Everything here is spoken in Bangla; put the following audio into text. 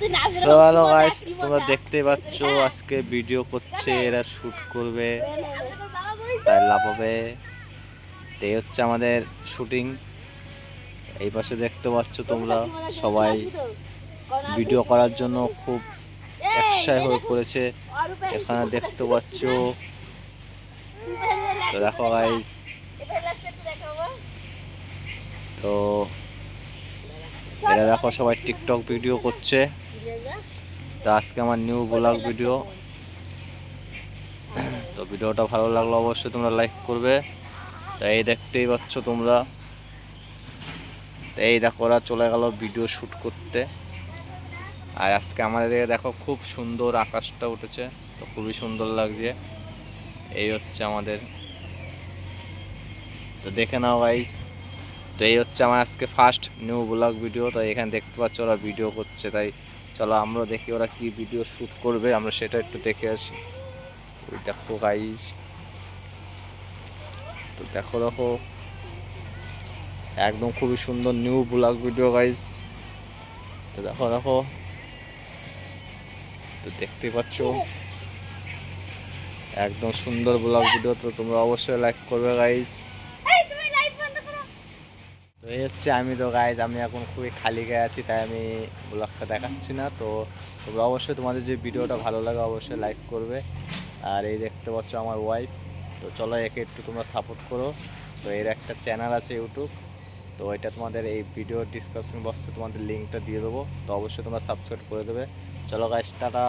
তো হ্যালো গাইস তোমরা দেখতেই পাচ্ছ আজকে ভিডিও করছে এরা শুট করবে। তাই লাফাবে তো এই হচ্ছে আমাদের শুটিং এই পাশে দেখতে পাচ্ছ তোমরা সবাই ভিডিও করার জন্য খুব একসাই হয়ে পড়েছে। এখানে দেখতে পাচ্ছ। তো দেখো গাইস তো এরা দেখো সবাই টিকটক ভিডিও করছে। তো আজকে আমার নিউ ব্লগ ভিডিও তো ভিডিওটা ভালো লাগল অবশ্যই তোমরা লাইক করবে। তো এই দেখতেই পাচ্ছ তোমরা। তো এই দেখো ওরা চলে গেল ভিডিও শ্যুট করতে। আর আজকে আমাদের দেখো খুব সুন্দর আকাশটা উঠেছে। তো খুবই সুন্দর লাগছে। এই হচ্ছে আমাদের। তো দেখে নাও গাইস তো এই হচ্ছে আমার আজকে ফার্স্ট নিউ ব্লগ ভিডিও তো এখানে দেখতে পাচ্ছ ওরা ভিডিও করছে। তাই চলো আমরা দেখি ওরা কি ভিডিও শ্যুট করবে, আমরা সেটা একটু দেখে আসি। দেখো গাইস তো দেখো দেখো। একদম খুবই সুন্দর নিউ ব্লগ ভিডিও গাইস তো দেখো দেখো। তো দেখতেই পাচ্ছ। একদম সুন্দর ব্লগ ভিডিও তো তোমরা অবশ্যই লাইক করবে গাইস তো এই হচ্ছে আমি তো গাইজ আমি এখন খুবই খালি গায়ে আছি, তাই আমি ব্লগটা দেখাচ্ছি না। তো তোমরা অবশ্যই তোমাদের যে ভিডিওটা ভালো লাগে, অবশ্যই লাইক করবে। আর এই দেখতে পাচ্ছ আমার ওয়াইফ তো চলো একে একটু তোমরা সাপোর্ট করো। তো এর একটা চ্যানেল আছে ইউটিউব তো এটা তোমাদের এই ভিডিও ডিসকাশন বক্সে তোমাদের লিঙ্কটা দিয়ে দেবো। তো অবশ্যই তোমরা সাবস্ক্রাইব করে দেবে। চলো গাইজ টাটা।